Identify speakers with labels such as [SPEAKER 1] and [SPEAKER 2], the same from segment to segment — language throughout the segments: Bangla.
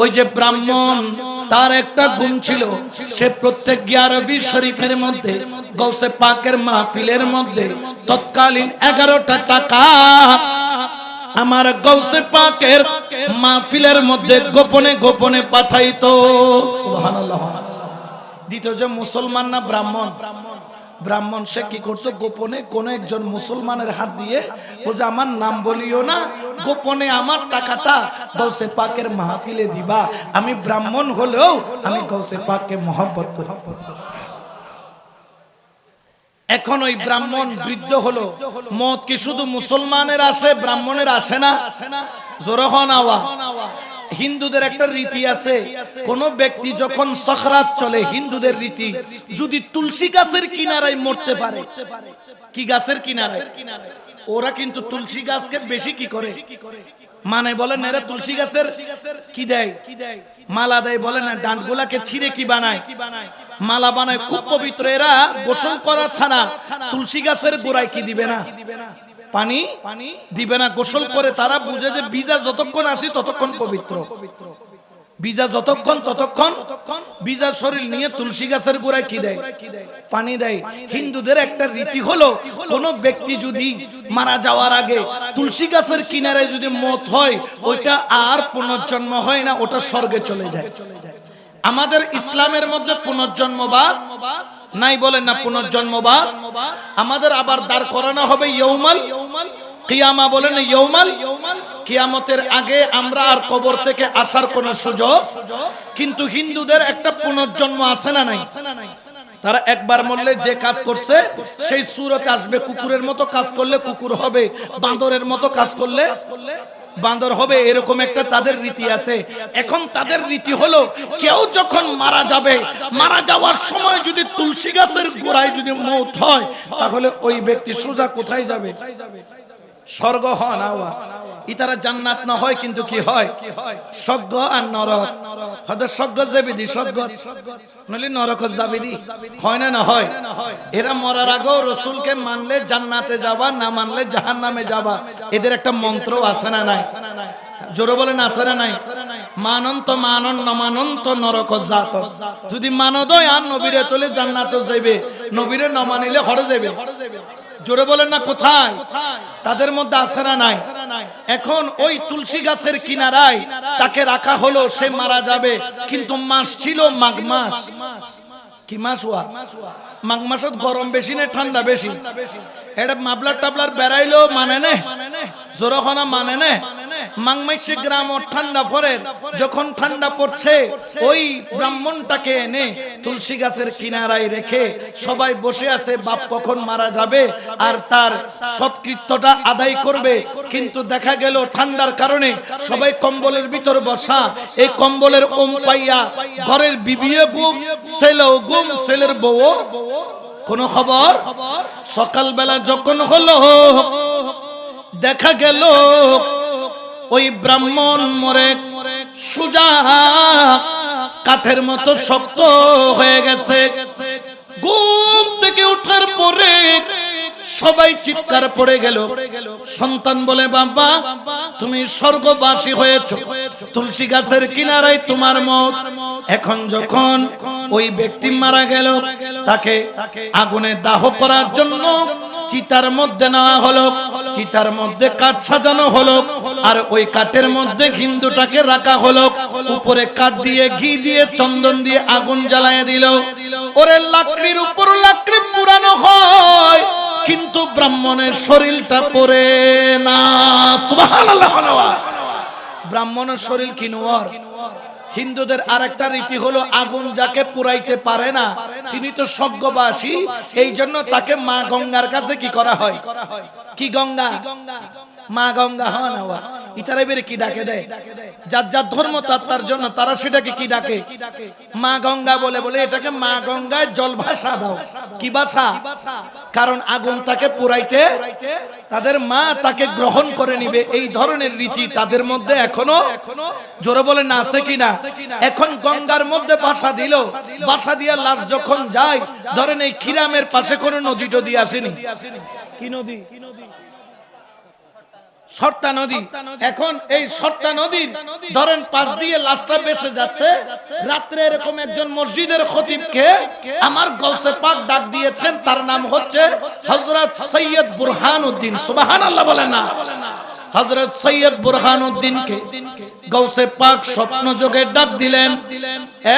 [SPEAKER 1] ওই যে ব্রাহ্মণ তার একটা গুণ ছিল। সে প্রত্যেক গিয়ারবি শরীফের মধ্যে গৌসে পাকের মাহফিলের মধ্যে তৎকালীন এগারোটা টাকা আমার গৌসে পাকের মাহফিলের মধ্যে গোপনে গোপনে পাঠাইতো। সুবহানাল্লাহ। দ্বিতীয় যে মুসলমান না ব্রাহ্মণ ব্রাহ্মণ? সে কি করতো? গোপনে কোন একজন মুসলমানের হাত দিয়ে বলছে আমার নাম বলিও না, গোপনে আমার টাকাটা গৌসে পাকের মাহফিলে দিবা। আমি ব্রাহ্মণ হলেও আমি গৌসে পাককে মহব্বত করি। এখন ওই ব্রাহ্মণ বৃদ্ধ হলো। মত কি শুধু মুসলমানের আসে, ব্রাহ্মণের আসে না? জোরহন আওয়া। হিন্দুদের একটা রীতি আছে। কোন ব্যক্তি যখন সখরাত চলে, হিন্দুদের রীতি, যদি তুলসী গাছের কিনারায় মরতে পারে, কি গাছের কিনারায়? ওরা কিন্তু তুলসী গাছকে বেশি কি করে? মানে বলেন এরা তুলসী গাছের কি দেয়? মালা দেয়, বলে, না ডান্ডগুলাকে ছিঁড়ে কি বানায়? মালা বানায়, খুব পবিত্র, এরা গোসল করা ছাড়া তুলসী গাছের গোড়ায় কি দিবে না? পানি পানি দিবে না গোসল করে তারা বুঝে যে বীজা যতক্ষণ আছে ততক্ষণ পবিত্র। বীজা যতক্ষণ ততক্ষণ বীজা শরীর নিয়ে তুলসী গাছের গোড়ায় কি দেয়? পানি দেয়। হিন্দুদের একটা রীতি হলো কোন ব্যক্তি যদি মারা যাওয়ার আগে তুলসী গাছের কিনারে যদি মত হয় ওইটা আর পুনর্জন্ম হয় না ওটা স্বর্গে চলে যায়। আমাদের ইসলামের মধ্যে পুনর্জন্মবাদ নাই বলেন না পুনর্জন্মবাদ আমাদের আবার দাঁড় করানো হবে ইয়ৌমাল। কিয়ামা বলেন ইয়ৌমাল। কিয়ামতের আগে আমরা আর কবর থেকে আসার কোন সুযোগ। কিন্তু হিন্দুদের একটা পুনর্জন্ম আছে না নাই? তারা একবার মরলে যে কাজ করছে, সেই সুরতে আসবে, কুকুরের মতো কাজ করলে কুকুর হবে, বাঁদরের মতো কাজ করলে বান্দর হবে, এরকম একটা তাদের রীতি আছে। এখন তাদের রীতি হলো, কেউ যখন মারা যাবে, মারা যাওয়ার সময় যদি তুলসী গাছের গোড়ায় যদি মৌত হয়, তাহলে ওই ব্যক্তি সোজা কোথায় যাবে? স্বর্গ হয় না ইতারা জান্নাত না হয় কিন্তু কি হয়? স্বর্গ আর নরক। হয়তো স্বর্গ যাবিদি স্বর্গ। নলি নরক যাবিদি হয় না না হয়? এরা মরার আগেও রসুলকে মানলে জান্নাতে যাবা, না মানলে জাহান যাবা। এদের একটা মন্ত্র আছে না নাই? জোরে বলেন আছে না নাই? মানন্ত মানন নমানন্ত নরক জাত যদি মানদয় আর নবীরে তোলে জান্নাত যাইবে, নবীরে ন মানিলে হরে যাবে জোরে বলেন না কোথায়? তাদের মধ্যে আছে না নাই। এখন ওই তুলসী গাছের কিনারায় তাকে রাখা হলো সে মারা যাবে। কিন্তু মাস ছিল মাঘ মাস। কি মাস হওয়া মাঘ মাসত গরম বেশি না ঠান্ডা বেশি এটা মাবলার টাবলার বেড়াইলেও মানে নে? জোরখনা মানে নে? মাংমাইশে গ্রাম ও ঠান্ডা পরে যখন ঠান্ডা পড়ছে, ওই ব্রাহ্মণটাকে এনে তুলসী গাছের কিনারায় রেখে সবাই বসে আছে, বাপ কখন মারা যাবে আর তার সৎকৃত্যটা আদায় করবে। কিন্তু দেখা গেল ঠান্ডার কারণে সবাই কম্বলের ভিতর বসা। এই কম্বলের ওম পাইয়া ঘরের বিবিও গুম, ছেলেও গুম, ছেলের বউ কোন খবর? সকালবেলা যখন হলো, দেখা গেল ওই ব্রাহ্মণ মরে সুজা কাঠের মতো শক্ত হয়ে গেছে। ঘুম থেকে ওঠার পরে সবাই চিৎকার পড়ে গেল। সন্তান বলে, বাবা, তুমি স্বর্গবাসী হয়েছ। তুলসী গাছের কিনারায় তোমার মত। এখন যখন ওই ব্যক্তি মারা গেল, তাকে আগুনে দাহ করার জন্য চিতার মধ্যে নেওয়া হলো, চিতার মধ্যে কাঠ সাজানো হলো, আর ওই কাঠের মধ্যে হিন্দুটাকে রাখা হলো। উপরে কাঠ দিয়ে ঘি দিয়ে, চন্দন দিয়ে আগুন জ্বালায় দিল। ওরে লাকড়ির উপর লাকড়ি পুরানো হয়, কিন্তু ব্রাহ্মণের শরীরটা পরে না। সুবহানাল্লাহ ব্রাহ্মণের শরীর কিনুয়ার হিন্দুদের আরেকটা রীতি হলো, আগুন যাকে পুরাইতে পারে না, তিনি তো স্বর্গবাসী, এই জন্য তাকে মা গঙ্গার কাছে কি করা হয়? কি গঙ্গা? মা গঙ্গা হন ইতারা বেরে কি ডাকে দেয়? যার যার ধর্ম তার তার জন্য তারা সেটাকে কি ডাকে? মা গঙ্গা বলে বলে এটাকে মা গঙ্গায় জল ভাষা দাও। কি ভাষা কারণ আগুন তাকে পুরাইতে তাদের মা তাকে গ্রহণ করে নিবে। এই ধরনের রীতি তাদের মধ্যে এখনও জোরে বলে না, আছে কিনা এখন গঙ্গার মধ্যে বাসা দিল। বাসা দিয়া লাশ যখন যায়, ধরেন এই কিরামের পাশে কোনো নদী টদি আসেনি। কি নদী? সর্তা নদী। এখন এই সর্তা নদীর ধরেন পাশ দিয়ে লাশটা বেসে যাচ্ছে। রাত্রে এরকম একজন মসজিদের খতিবকে আমার গৌসে পাক ডাক দিয়েছেন তার নাম হচ্ছে হজরত সৈয়দ বুরহান উদ্দিন সুবাহান আল্লাহ বলেন না। হজরত সৈয়দ বুরহান উদ্দিনকে গৌসে পাক স্বপ্ন যোগে ডাক দিলেন।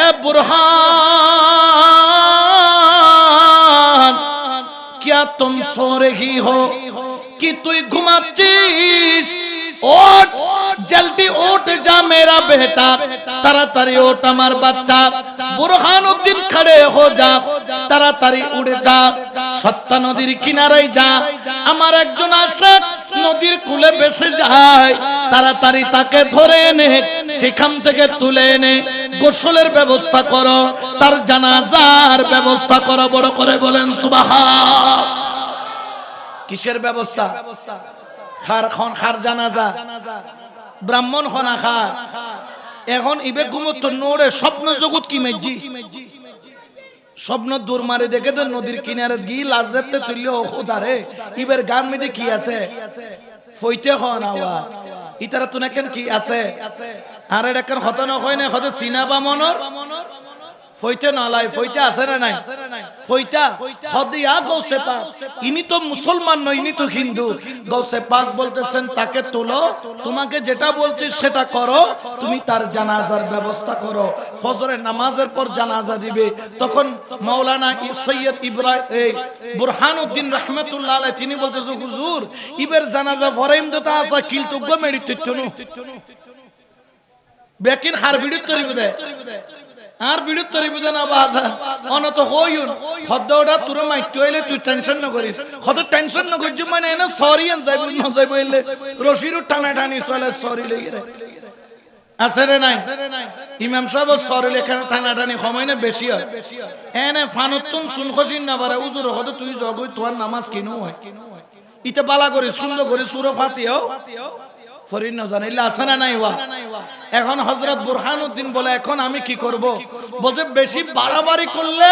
[SPEAKER 1] এ বুরহান! কিয়া তুম সো রহি হো? কি তুই ঘুমাচ্ছিস? ওঠ। কিনারায় যা। আমার একজন আশাক নদীর কুলে বেসে যায়। তাড়াতাড়ি তাকে ধরে এনে সেখান থেকে তুলে এনে গোসলের ব্যবস্থা করো, তার জানাজার ব্যবস্থা করো, বড় করে বলেন সুবাহা কিসের ব্যবস্থা? খার খন খার জানাজা। ব্রাহ্মণ খনা খার এখন ইবে ঘুমত নোড়ে স্বপ্ন জগৎ কি মেজি স্বপ্ন দূর মারে দেখে তো নদীর কিনারে গি লাজতে তুললে ওদারে ইবের গান মেদে কি আছে? ফইতে খন আওয়া ইতারা তো নাকেন কি আছে? আর এটা হত না হয় না হতে সিনাবা মনর? ফইতে নালাই ফইতে আছে না নাই? ফইতা হদিয়া গৌসে পাক। ইনি তো মুসলমান নয় ইনি তো হিন্দু। গৌসে পাক বলতেছেন তাকে তোলো। তোমাকে যেটা বলছি সেটা করো। তুমি তার জানাজার ব্যবস্থা করো। ফজরের নামাজের পর জানাজা দিবে। তখন মাওলানা সৈয়দ ইব্রাহিম এই বুরহান উদ্দিন রহমতুল্লাহ আলাই তিনি বলতেছে হুজুর ইবের জানাজা ভরাইম তো তা আসা কিলতুগ্য তুইতনু বেকিন হার ভিডিও তরিব দে। আর বিরুদ্ধ তরিব দে না, বাজান। অনত হইউন হদ্দ ওটা তুই মাইতো হইলে তুই টেনশন না করিস। হত টেনশন না করিস মানে এনে সরি এন যাইব, না যাইব হইলে রশিরও টানা টানি চলে সরি লেগে আছে রে নাই? ইমাম সাহেব সরি লেখা টানা টানি সময় না বেশি হয়। এনে ফানুতুন সুন খসিন না পারে উজুর হত তুই জগই তোমার নামাজ কিনু হয়। ইতে বালা করে সুন্দর করে সুর ফাতিও ফরিদ না জানাইলে আছে না নাই ওয়া? এখন বলে, এখন আমি কি করব? বলতে বেশি বাড়াবাড়ি করলে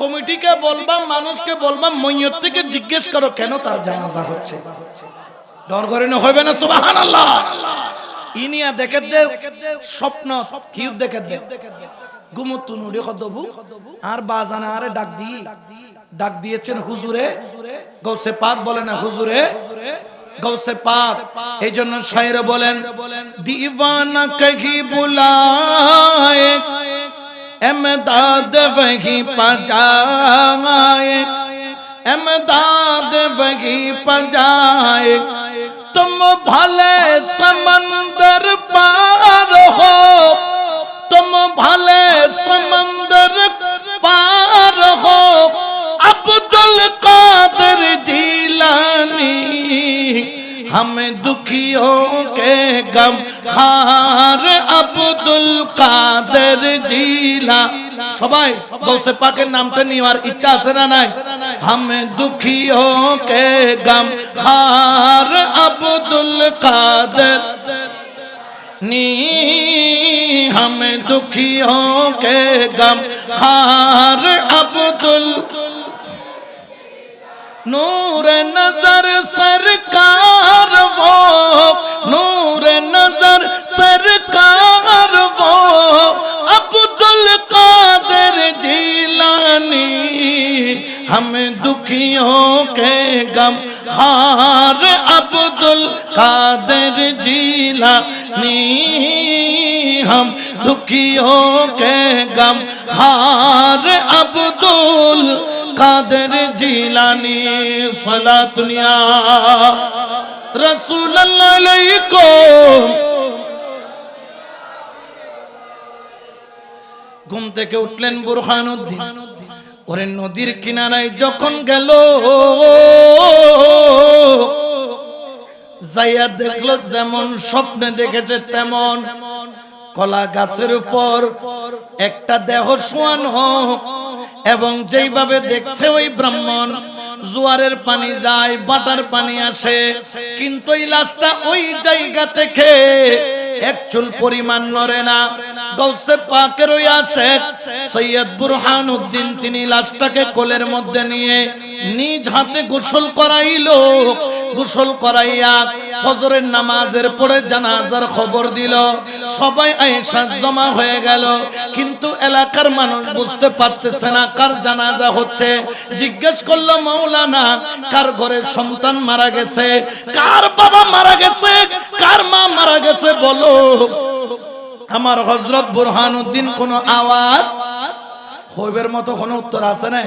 [SPEAKER 1] কমিটিকে মানুষকে থেকে জিজ্ঞেস করো কেন তার জানাজা হচ্ছে? ডর করে না হবে না ইনিয়া দেখে দে, স্বপ্ন কি দেখে দে। গুমুত্তু নুড়ি খদবু। আর বাজানা আরে ডাক ডাক দিয়েছেন হুজুরে, গৌসে পাক বলে না, হুজুরে গৌসে পাক এই জন্য শায়ের বলেন দিওয়ানা কহি বুলায়ে এমদাদ वही पजाए एमदाद वही पजाए तुम भले समंदर पार हो तुम भले समंदर पार हो अब्दुल कादिर जीलानी हमें दुखियों के गम खार আব্দুল কাদের জিলা সবাই গৌসে পাকের নামটা নেওয়ার ইচ্ছা আছে না নাই হামে দুঃখিও কে গম খার আব্দুল কাদের नी हम दुखियों के गम हार अब्दुल नूर नज़र सरकार वो, नूर नज़र सरकार वो। अब्दुल कादिर जीलानी, हम दुखियों के गम हार। अब्दुल कादिर जीलानी, हम दुखियों के गम हार। अब्दुल কাদের জিলানি সালাতুনিয়া রাসূলুল্লাহ আলাইকুম। ঘুম থেকে উঠলেন বুরহানুদ্দিন। ওরে নদীর কিনারায় যখন গেল, যাইয়া দেখল যেমন স্বপ্নে দেখেছে তেমন কলা গাছের উপর একটা দেহ শোয়ান হোক, এবং যেইভাবে দেখছে ওই ব্রাহ্মণ, জোয়ারের পানি যায়, বাটার পানি আসে, কিন্তু এই লাশটা ওই জায়গা থেকে এক চুল পরিমাণ নড়ে না। বুরহান উদ্দিন তিনি লাশটাকে কোলের মধ্যে নিয়ে নিজ হাতে গোসল করাইলো। গোসল করাইয়া ফজরের নামাজের পরে জানাজার খবর দিল। সবাই আয়েশা জমা হয়ে গেল। কিন্তু এলাকার মানুষ বুঝতে পারতেছে না কার জানাজা হচ্ছে। জিজ্ঞেস করল, মাওলানা, কার ঘরে সন্তান মারা গেছে? কার বাবা মারা গেছে? কার মা মারা গেছে? বলো। আমার হজরত বুরহানুদ্দিন কোন আওয়াজ হইবের মতো কোনো উত্তর আছে না?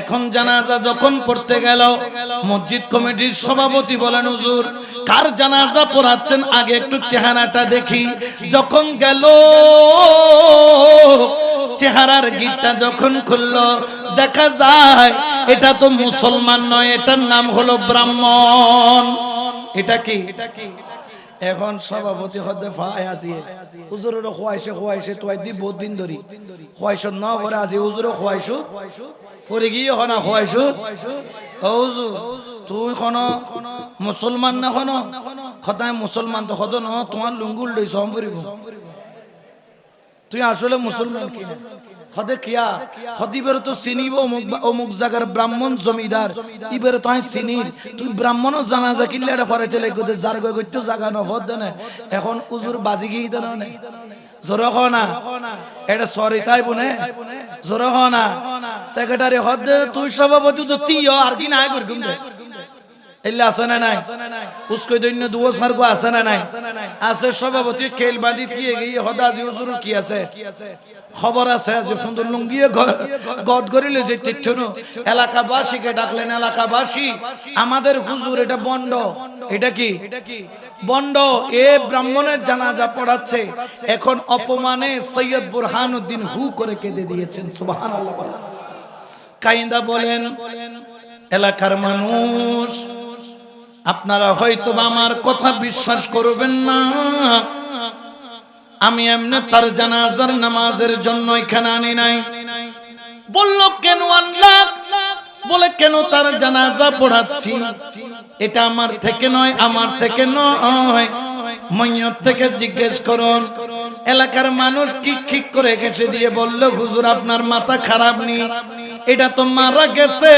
[SPEAKER 1] এখন জানাজা যখন পড়তে গেল, মসজিদ কমিটির সভাপতি বলেন, হুজুর, কার জানাজা পড়াচ্ছেন? আগে একটু চেহারাটা দেখি। যখন গেল, চেহারার গিটটা যখন খুললো, দেখা যায়, এটা তো মুসলমান নয়, এটার নাম হলো ব্রাহ্মণ। এটা কি? এটা কি এখন সভাপতি হতে ফায় আছি। হুজুরের খোয়াইছে খোয়াইছে তোয়াই দি বহুত দিন ধরি। খোয়াইছ ন করে আজি হুজুরে খোয়াইছ পরে গিয়ে হনা খোয়াইছ হুজুর, তুই কোন মুসলমান না কোন খতায় মুসলমান তো খত ন, তোমার লুঙ্গুল লই সম পরিব তুই আসলে মুসলমান কি হদে কিয়া? হদিবের তো চিনিব অমুক জায়গার ব্রাহ্মণ জমিদার। ইবের তো চিনির তুই ব্রাহ্মণও জানা যা কিনলে এটা ফরে চলে গেতে যার গৈ গইতো জাগা নভদ দেনে। এখন উজুর বাজি গিয়ে দেন না। জোরে হ না। এটা সরি তাই বনে। জোরে হ না। সেক্রেটারি হদ তুই সভাপতি তো তুই আর কি নাই করগুম দে এলে আছে না নাই? উসকই দৈন্য দুও সার্গ আছে না নাই? আছে সভাপতি খেল বাঁধি দিয়ে গিয়ে হদাজি হুজুর কি আছে? খবর আছে যে সুন্দর লুঙ্গিয়ে গদ করিলে যে তীর্থন এলাকাবাসীকে ডাকলেন এলাকাবাসী, আমাদের হুজুর এটা বন্ড। এটা কি? বন্ড। এ ব্রাহ্মণের জানাজা পড়াচ্ছে। এখন অপমানে সৈয়দ বুরহানুদ্দিন হু করে কেঁদে দিয়েছেন, সুবহানাল্লাহ কাইন্দা বলেন, এলাকার মানুষ আপনারা হয়তো আমার কথা বিশ্বাস করবেন না। আমি এমনি তার জানাজার নামাজের জন্য এখানে আনি নাই। বলল, কেন আনলাম বলে, কেন তার জানাজা পড়াচ্ছি? এটা আমার থেকে নয়, আমার থেকে নয়। মৈয়ত থেকে জিজ্ঞেস করুন। এলাকার মানুষ কিক ঠিক করে ঘেসে দিয়ে বলল, হুজুর, আপনার মাথা খারাপ নি। এটা তো মারা গেছে।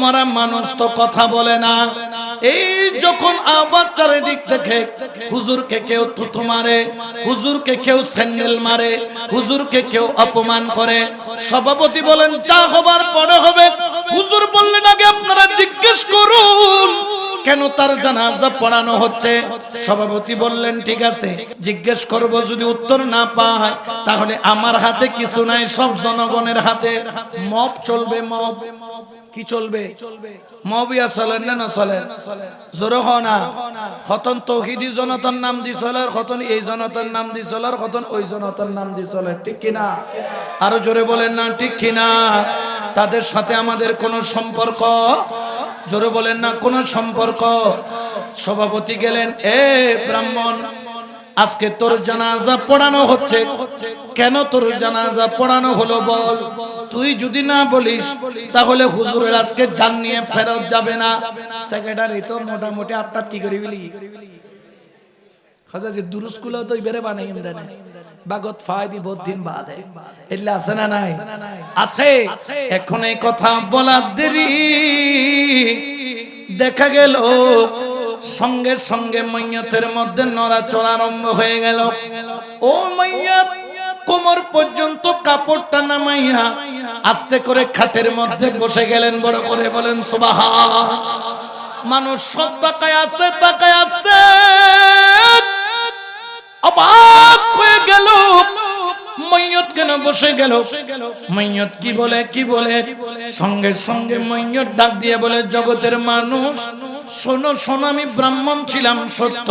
[SPEAKER 1] মরা মানুষ তো কথা বলে না। এই যখন আবার চারিদিক থেকে হুজুরকে কেউ থুথু মারে, হুজুরকে কেউ স্যান্ডেল মারে, হুজুরকে কেউ অপমান করে, সভাপতি বলেন, যা হবার পরে হবে। হুজুর বললেন, আগে আপনারা জিজ্ঞেস করুন, কেন তার জানাজা পড়ানো হচ্ছে? সভাপতি বললেন, ঠিক আছে, জিজ্ঞেস করব যদি উত্তর না পায় তাহলে আমার হাতে কিছু নাই, সব জনগণের হাতে। মপ চলবে, মব। কি চলবে? মবিয়া চলেন না চলেন? জোর না হতন তৌহিদি জনতার নাম দি চলে হতন এই জনতার নাম দি চলে হতন ওই জনতার নাম দি চলে। ঠিক কিনা? আরও জোরে বলেন না, ঠিক কিনা? তাদের সাথে আমাদের কোনো সম্পর্ক? জোরে বলেন না, কোনো সম্পর্ক? সভাপতি গেলেন, এ ব্রাহ্মণ আজকে তোর জানাজা পড়ানো হচ্ছে। কেন তোর জানাজা পড়ানো হলো বল? তুই যদি না বলিস, তাহলে হুজুরের আজকে জান নিয়ে ফেরত যাবে না। সেক্রেটারি তো মোটামুটি আপনার কি করি বলি যে দুরুস্কুল তো বেড়ে বানাই দেন বাগত ফায়দি বহুত দিন বাদে। এলে আছে না নাই? আছে। এখন এই কথা বলার দেরি। দেখা গেল সঙ্গে সঙ্গে মৈয়তের মধ্যে নড়াচড়া আরম্ভ হয়ে গেল। ও মৈয়ত কোমর পর্যন্ত কাপড়টা নামাইয়া আস্তে করে খাটের মধ্যে বসে গেলেন, বড় করে বলেন সুবাহা মানুষ সব তাকায় আছে তাকায় আছে। অবাক হয়ে গেল। মৈয়ত কেন বসে গেল? মৈয়ত কি বলে কি বলে? সঙ্গে সঙ্গে মৈয়ত ডাক দিয়ে বলে, জগতের মানুষ, শোনো শোনো, আমি ব্রাহ্মণ ছিলাম, সত্য।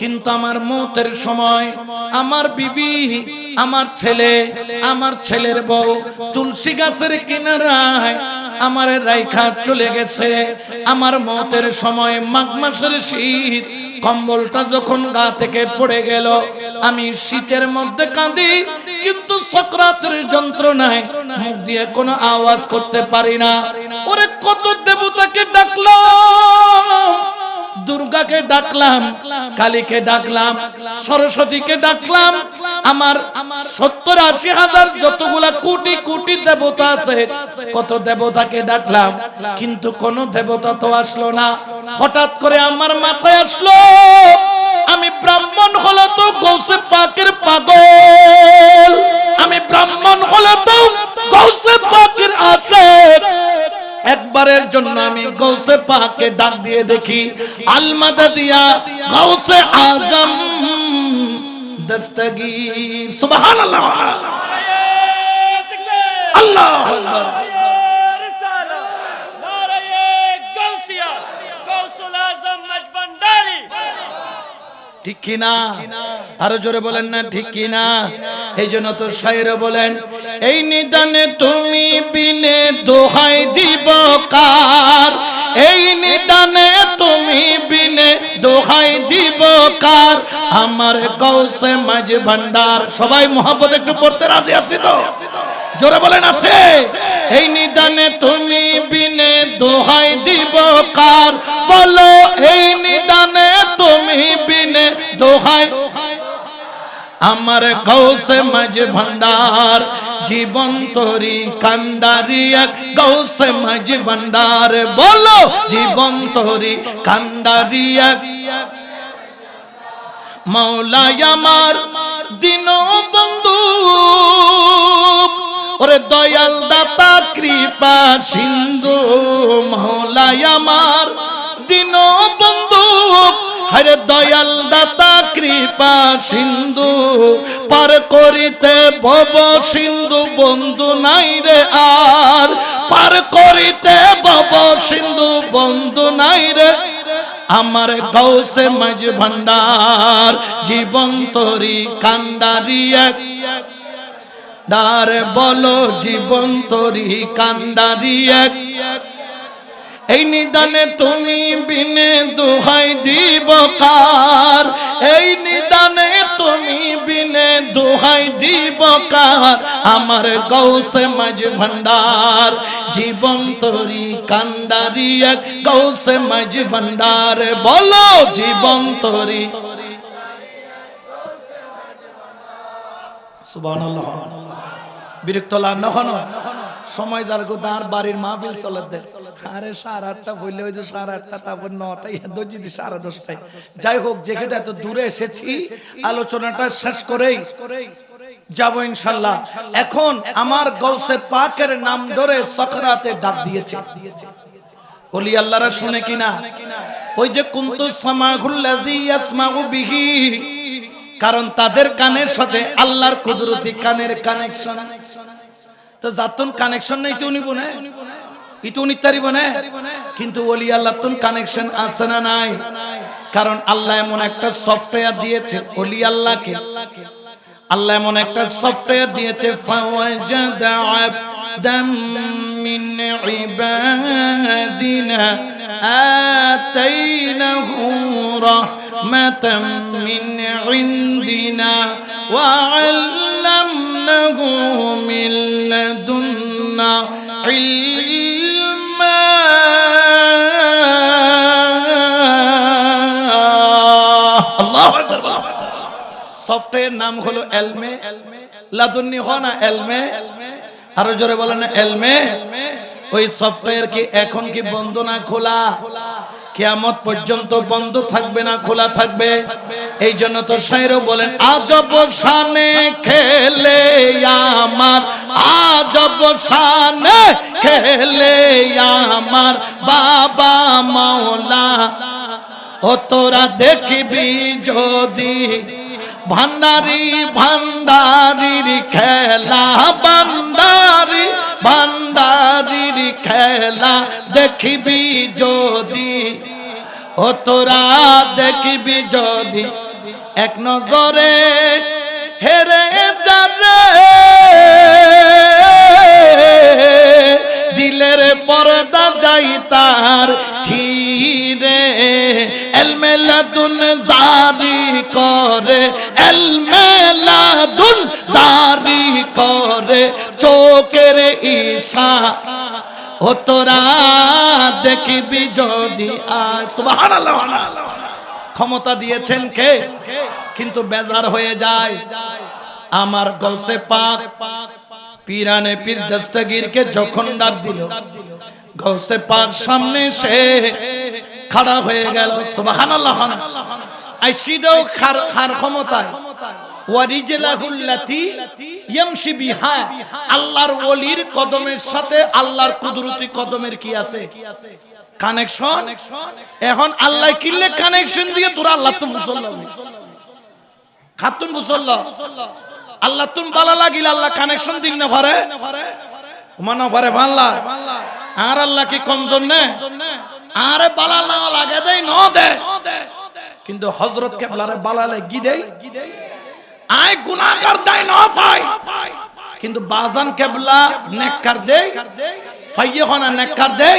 [SPEAKER 1] কিন্তু আমার মতের সময়, আমার বিবি, আমার ছেলে, আমার ছেলের বউ তুলসী গাছের কিনারায় আমার রাইখা চলে গেছে। আমার মতের সময় মাঘ মাসের শীত, কম্বলটা যখন গা থেকে পড়ে গেল, আমি শীতের মধ্যে কাঁদি, কিন্তু সক্রাতের যন্ত্রণায় মুখ দিয়ে কোনো আওয়াজ করতে পারি না। ওরে কত দেবতাকে ডাকলাম। দুর্গাকে ডাকলাম, কালীকে ডাকলাম, সরস্বতীকে ডাকলাম, আমার সত্তর আশি হাজার যতগুলা কোটি কোটি দেবতা আছে, কত দেবতাকে ডাকলাম, কিন্তু কোন দেবতা তো আসলো না। হঠাৎ করে আমার মাথায় আসলো, আমি ব্রাহ্মণ হলে তো গৌসে পাকের পাগল, আমি ব্রাহ্মণ হলে তো গৌসে পাকের আছে একবারের জন্য আমি গৌসে পাকে ডাক দিয়ে দেখি। আলমাদা দিয়া গৌসে আজম দস্তগীর। সুবহানাল্লাহ। আল্লাহ আকবার। ঠিক কিনা? আরও জোরে বলেন না, ঠিক কিনা? এই জন্য তো শায়ের বলেন, এই নিদানে তুমি বিনে দোহাই দিব কার? এই নিদানে তুমি বিনে দোহাই দিব কার? আমার কৌশে মাঝ ভান্ডার। সবাই মোহাম্মত একটু পড়তে রাজি আছি তো? জোরে বলেন আছে? এই নিদানে তুমি বিনে দোহাই দিব কার? বলো, এই নিদানে তুমি বিনে দোহাই আমার গৌসে মাঝ ভান্ডার, জীবন তরি কান্ডারি এক গৌসে মাঝ ভান্ডার। বলো, জীবন তরি কান্ডারি এক। মৌলাই আমার দিন বন্ধু, ওরে দয়াল দাতা কৃপা সিন্ধু। মৌলাই আমার দিন বন্ধু হরে দয়াল দাতা, কৃপা সিন্ধু, পার করিতে ভব সিন্ধু, বন্ধু নাই রে আর। পার করিতে ভব সিন্ধু, বন্ধু নাই রে। আমার গৌসে মাঝ ভান্ডার, জীবন তরি কান্ডারি এক। দার বলো, জীবন তরি কান্ডারি এক। এই নিদানে তুমি বিনে দুহাই দিব কার? এই নিদানে তুমি বিনে দুহাই দিব কার? আমার গৌসে মাঝ ভান্ডার, জীবন তরি কান্ডারি এক গৌসে মাঝ ভান্ডার। বলো জীবন তরি। সুবহানাল্লাহ। বিরক্ত লাগ নখন সময় যার গো দাঁড় বাড়ির মাহফিল চলে দে আরে সাড়ে আটটা বললে ওই যে সাড়ে আটটা, তারপর নটায় দর্জিদি সাড়ে দশটায়। যাই হোক, যেখানে এত দূরে এসেছি, আলোচনাটা শেষ করেই যাব ইনশাল্লাহ। এখন আমার গৌসে পাকের নাম ধরে সখরাতে ডাক দিয়েছে। ওলি আল্লাহরা শুনে কিনা? ওই যে, কুন্তু সামাহুল্লাযী ইয়াসমাউ বিহি। কারণ তাদের কানের সাথে আল্লাহর কুদরতি কানের কানেকশন। তো যাতুন কানেকশন নাই তো নিব না ইতো নিতারিব না কিন্তু ওলি আল্লাহ তুন কানেকশন আছে না নাই কারণ আল্লাহ এমন একটা সফটওয়্যার দিয়েছে ওলি আল্লাহকে আল্লাহ এমন একটা সফটওয়্যার দিয়েছে ফাওয়াজাদা আবদাম মিন ইবাদিনা আতাইনাহু রাহমাতাম মিন ইনদিনা وعلمناه من لدنا علما الله أكبر সফটওয়্যার নাম হলো এলমে লাদুন্নি হ না এলমে আরো জোরে বলেন না এলমে ওই সফটওয়্যার কি এখন কি বন্ধ না খোলা কিয়ামত পর্যন্ত বন্ধ থাকবে না, খোলা থাকবে। এই জন্য তো শায়রও বলেন, আজব শানে খেলে আমার, আজব শানে খেলে আমার বাবা মাওলা। ও তোরা দেখবি যদি ভান্ডারি ভান্ডারির খেলা, ভান্ডারি ভান্ডারির খেলা দেখিবি যদি ও তোরা দেখিবি যদি। এক নজরে হেরে যাবে। পর্দা যাই তার ছিরে এলমেলাদুন জারি করে, এলমেলাদুন জারি করে। চোখের ঈশা, ও তোরা দেখিবি যদি ক্ষমতা দিয়েছেন কে? কিন্তু বেজার হয়ে যায়। আমার গৌসে পাক। পিরানে পীর দস্তগীরকে যখন ডাক দিল, গৌসে পাক সামনে সে খাড়া হয়ে গেল। সুবহানাল্লাহ। আইসিদেও খার খার ক্ষমতায়। আল্লাহর ওলির কদমের সাথে আল্লাহর কুদরতি কদমের কি আছে? কানেকশন? এখন আল্লাহ কিনলে কানেকশন দিয়ে তোরা আল্লাহ তো মুসল্লা খাতুন মুসল্লা। আল্লাহ তুমি বালা লাগিলে আল্লাহ কানেকশন দিন না পারে। মানা পারে ভাল্লা আর আল্লাহ কি কমজন নে? আরে বালা না লাগে দেই, ন দে। কিন্তু হযরত কেবলারে বালা লাগি দেই। আয় গুনাহগার দেয় ন পায় কিন্তু বাজান কেবলা নেককার দেই। ফাইয়ে হনা নেককার দেই।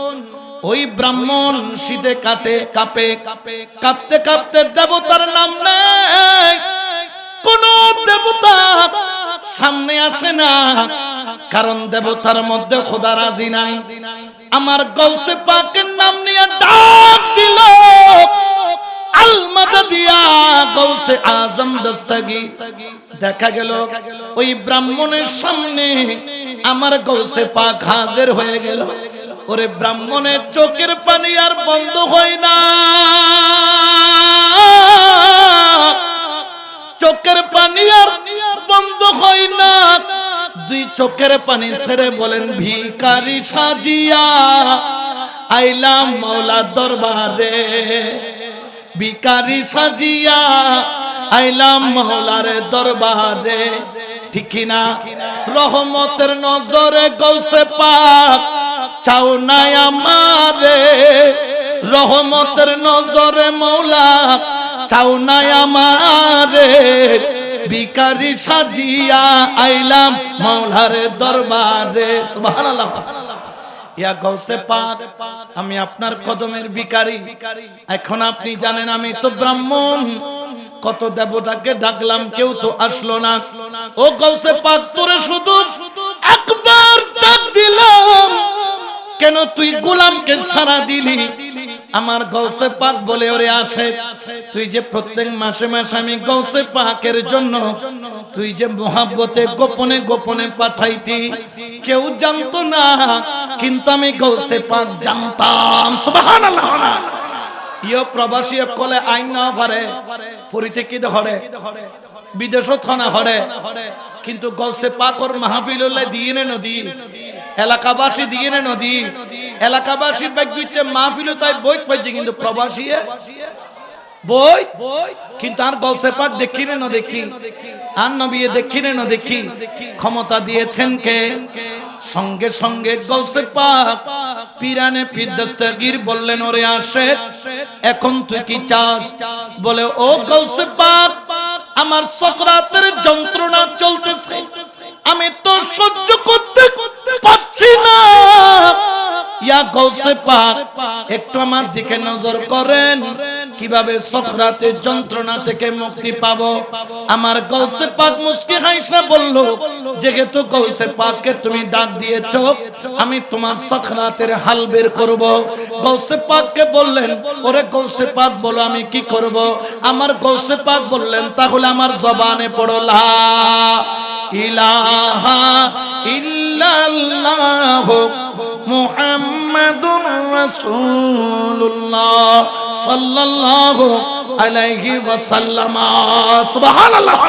[SPEAKER 1] ওই ব্রাহ্মণ শীতে কাটে, কাপে কাঁপতে কাঁপতে দেবতার নাম নেই কোন দেবতা সামনে আসে না, কারণ দেবতার মধ্যে খোদা রাজি নাই। আমার গৌসে পাকের নাম নিয়ে ডাক দিল। দেখা গেল, ওই ব্রাহ্মণের সামনে আমার গৌসে পাক হাজির হয়ে গেল। ওরে ব্রাহ্মণের চোখের পানি আর বন্ধ হয় না। চোখের পানি আর বন্ধ হয় না। দুই চোখের পানি ছেড়ে বলেন ভিকারি সাজিয়া, আইলাম মাওলা দরবারে। ভিকারি সাজিয়া, আইলাম মাওলার দরবারে। ঠিক না রহমতের নজরে গৌসে পাক। চাও নাই আমারে রহমতের নজরে মৌলা, চাও নাই আমারে বিকারি সাজিয়া আইলাম মৌলার দরবারে। আমি আপনার কদমের বিকারি এখন আপনি জানেন আমি তো ব্রাহ্মণ। কত দেবতাকে ডাকলাম, কেউ তো আসলো না। ও গৌসে পাক, তোরে শুধু একবার ডাক দিলাম। কেন তুই গোলামকে সারা দিলি? আমার গৌসে পাক বলে ওরে আসে তুই যে প্রত্যেক মাসে মাসে আমি গৌসে পাকের জন্য তুই যে মোহাব্বতে গোপনে গোপনে পাঠাইতি কেউ জানতো না কিন্তু আমি গৌসে পাক জানতাম। সুবহানাল্লাহ। ইয় প্রবাসী কলে আইন না পারে পুরীতে কি ধরে বিদেশত খানা হরে। কিন্তু গৌসে পাকর মাহফিল দিয়ে নদী, এলাকাবাসী দিয়ে নদী, এলাকাবাসী বাগ্যতে মাহফিল তাই বই পাইছে, কিন্তু প্রবাসী বই কিন্তু আর গৌসে পাক দেখি না দেখি, আর দেখি না দেখি, ক্ষমতা দিয়েছেন কে? সঙ্গে সঙ্গে গৌসে পাক, পিরানে পিরদস্তগীর বললেন, ওরে আসে, এখন তুই কি চাস? বলে, ও গৌসে পাক আমার সকরাতের যন্ত্রণা চলতেছে। আমি তো সহ্য করতে করতে পারছি না। ইয়া গৌসে পাক, একটু আমার দিকে নজর করেন। কীভাবে সখরাতের যন্ত্রণা থেকে মুক্তি পাবো? আমার গৌসে পাক মুস্কি হাইসা বলল, যেহেতু গৌসে পাককে তুমি ডাক দিয়েছ, আমি তোমার সখরাতের হাল বের করব। গৌসে পাককে বললেন, ওরে গৌসে পাক, বলো আমি কি করব? আমার গৌসে পাক বললেন, তাহলে আমার জবানে পড়লা ইলাহা ইল্লাল্লাহ মুহাম্মাদুর রাসূলুল্লাহ সাল্লাল্লাহু আলাইহি ওয়াসাল্লাম। সুবহানাল্লাহ।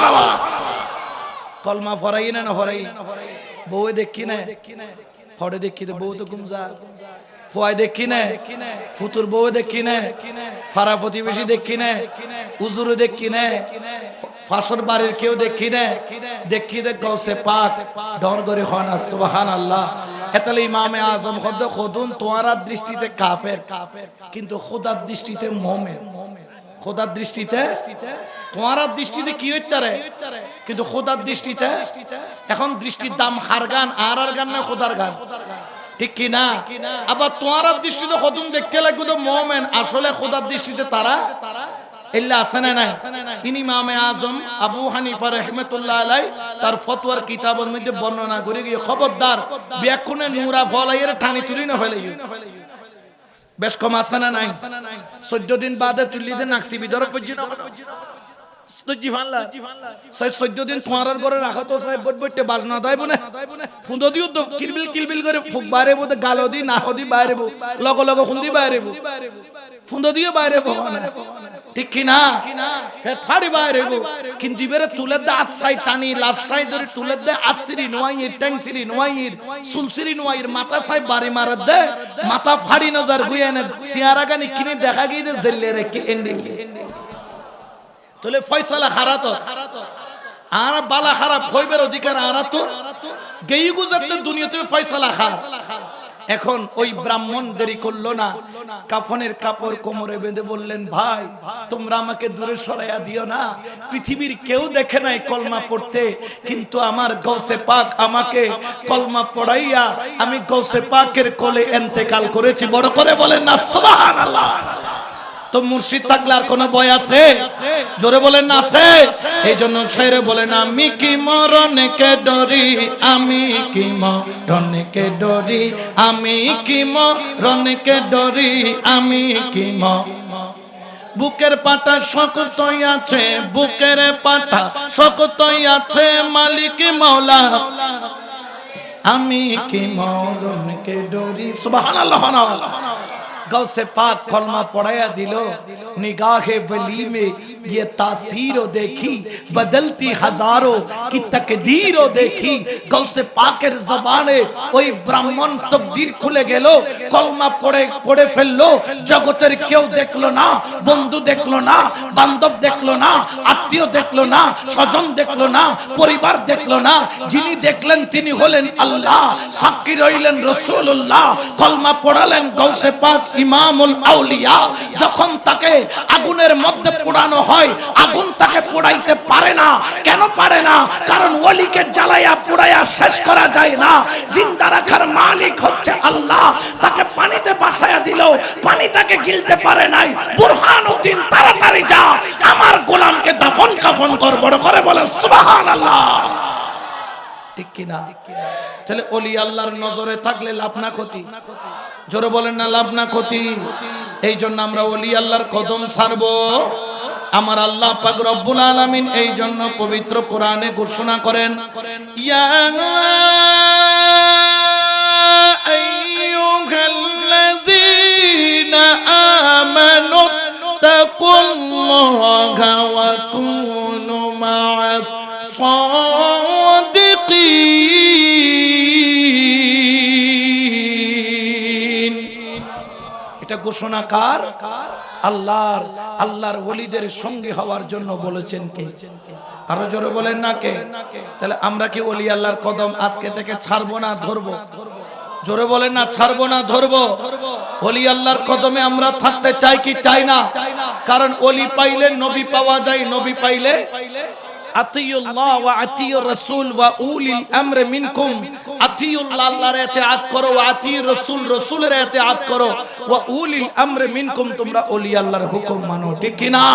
[SPEAKER 1] কলমা ফরাই না না ফরাই? বউ দেখি না? ফড়ে দেখি তো বউ তো গুমজা। ফুয়াই দেখি না? ফুতুর বউ দেখি না? ফারা প্রতিবেশী দেখি না? উজুরে দেখি না? ফাঁসর বাড়ির কেউ দেখি না? দেখি দেখ গৌসে পাক, ডর করে হন সুবহান আল্লাহ এতালে ইমামে আজম খদ্দ খদুন তোমার দৃষ্টিতে কাফের। কিন্তু খোদার দৃষ্টিতে মোমেন। খোদার দৃষ্টিতে তোমার দৃষ্টিতে কি হইতে রে কিন্তু খোদার দৃষ্টিতে এখন দৃষ্টির দাম হার গান, আর আর গান না খোদার গান? ঠিক কি না? আবার তোমার দৃষ্টিতে খতুম দেখতে লাগবে তো মোমেন। আসলে খোদার দৃষ্টিতে তারা এল্লা আছে না নাই। ইনি ইমামে আজম, আবু হানিফা রহমতুল্লাহ আলাই তার ফতোয়ার কিতাবের মধ্যে বর্ণনা করে গিয়ে খবরদার নুরা ফলাইয়ের ঠানি তুলি না ফেলে বেশ কম আছে না নাই। চোদ্দ দিন বাদে তুলি দিন নাকসি বিদর পর্যন্ত। দিন রাখা তো সাহেব বট বটে বাজনা দাইব না ফুঁদো দিও তো কিলবিল কিলবিল করে ফুক বাইরে বোধ গালো দি না হদি বাইরে বো লগ লগ খুন্দি বাইরে বো ফুঁদো দিয়ে বাইরে বো ঠিক কি না? ফের ফাড়ি বাইরে বো কিন্তু ইবেরে তুলে দে আট সাই টানি লাশ সাই ধরে তুলে দে আট সিরি নোয়াইয়ের ট্যাং সিরি নোয়াইয়ের সুলসিরি নোয়াইয়ের মাথা সাই বাড়ি মারার দে মাথা ফাড়ি নজর গুয়ে এনে সিয়ারা গানি কিনে দেখা গিয়ে দে জেলে রেখে এন্ডিং তাহলে ফয়সালা খারা তো। আর বালা খারাপ, হইবার অধিকার আর তো। গেই গুজারতে দুনিয়াতে ফয়সালা খা এখন ওই ব্রাহ্মণ দেরি করল না। কাফনের কাপড় কোমরে বেঁধে বললেন, ভাই, তোমরা আমাকে দূরে সরাইয়া দিও না। পৃথিবীর কেউ দেখে নাই কলমা পড়তে, কিন্তু আমার গৌসে পাক আমাকে কলমা পড়াইয়া আমি গৌসে পাকের কোলে এন্তেকাল করেছি। বড় করে বলেন না, সুবহানাল্লাহ। তো মুর্শিদ থাকলে আর কোনো বই আছে? জোরে বলেন না আছে। এই জন্য শেরে বলেন, আমি কি মরণকে ডরি? আমি কি মরণকে ডরি? আমি কি মরণকে ডরি? আমি কি ম বুকের পাটা শক্তই আছে, বুকের পাটা শক্তই আছে, মালিক মৌলা আমি কি মরণকে ডরি? সুবহানাল্লাহ। गौसे पाक कलमा पढ़ाया दिलो निगाह वली में ये तासीरो देखी बदलती हजारों की तकदीरो देखी गौसे पाकेर जबाने ওই ব্রাহ্মণ তকদির খুলে গেল কলমা পড়ে পড়ে ফেললো জগতের কেউ দেখলো না বন্ধু দেখলো না বান্ধব দেখলো না আত্মীয় দেখলো না স্বজন দেখলো না পরিবার দেখলো না যিনি দেখলেন তিনি হলেন আল্লাহ সাক্ষী রইলেন রসুল্লাহ কলমা পড়ালেন গৌসে পাক ইমামুল আউলিয়া, যখন তাকে আগুনের মধ্যে পোড়ানো হয়, আগুন তাকে পোড়াইতে পারে না। কেন পারে না? কারণ ওলিকে জ্বালাইয়া পোড়াইয়া শেষ করা যায় না। জিন্দা রাখার মালিক হচ্ছে আল্লাহ। তাকে পানিতে বাসায়া দিল পানি তাকে গিলতে পারে নাই। বুরহানুদ্দিন তাড়াতাড়ি যা। আমার গোলামকে দাফন কাফন কর, বড় করে বলে সুবহানাল্লাহ। ঠিক কিনা? তাহলে অলি আল্লাহর নজরে থাকলে লাভ না ক্ষতি? জোরে বলেন না, লাভ না ক্ষতি? এই জন্য আমরা অলি আল্লাহর কদম সারবো আমার আল্লাহ পাক রব্বুল আলামিন এই জন্য পবিত্র কোরআনে ঘোষণা করেন, ইয়া আইয়ুহাল্লাযীনা আমানু তাকুল্লাহা ঘোষণা কার? আল্লাহর আল্লাহর ওলিদের সঙ্গে হওয়ার জন্য বলেছেন কে? আরও জোরে বলেন না কে? তাহলে আমরা কি ওলি আল্লাহর কদম আজকে থেকে ছাড়বো না ধরবো? জোরে বলেন না, ছাড়বো না, ধরবো? ওলি আল্লাহর কদমে আমরা থাকতে চাই কি চাই না? কারণ ওলি পাইলে নবী পাওয়া যায়, নবী পাইলে আতিউল্লাহ ওয়া আতিউর রাসূল ওয়া উলিল আমর মিনকুম। আতিউল্লাহ আল্লাহর ইতাআত করো ওয়া আতিউর রাসূল রাসূলের ইতাআত করো। ওয়া উলিল আমর মিনকুম, তোমরা ওলি আল্লাহর হুকুম মানো, ঠিক কি না